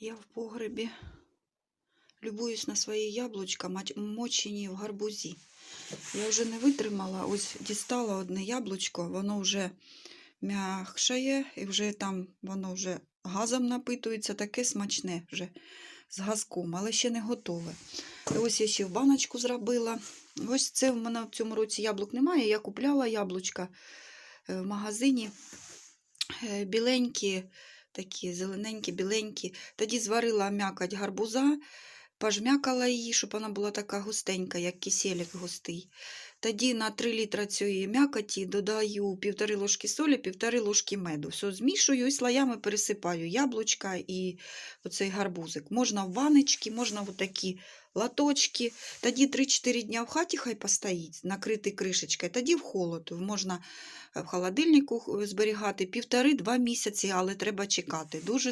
Я в погребі любуюсь на свої яблучка, мочені в гарбузі. Я вже не витримала, ось дістала одне яблучко, воно вже м'якшає, і вже там воно вже газом напитується, таке смачне вже з газком, але ще не готове. І ось я ще в баночку зробила. Ось це в мене в цьому році яблук немає. Я купляла яблучка е, в магазині. Е, Біленькі, такі зелененькі, біленькі. Тоді зварила м'якоть гарбуза, пожмякала її, щоб вона була така густенька, як киселик густий. Тоді на 3 літра цієї м'якоті додаю півтори ложки солі, півтори ложки меду. Все змішую і слоями пересипаю яблучка і оцей гарбузик. Можна в баночки, можна в такі латочки. Тоді 3-4 дня в хаті хай постоїть, накритий кришечкою. Тоді в холод. Можна в холодильнику зберігати півтори-два місяці, але треба чекати. Дуже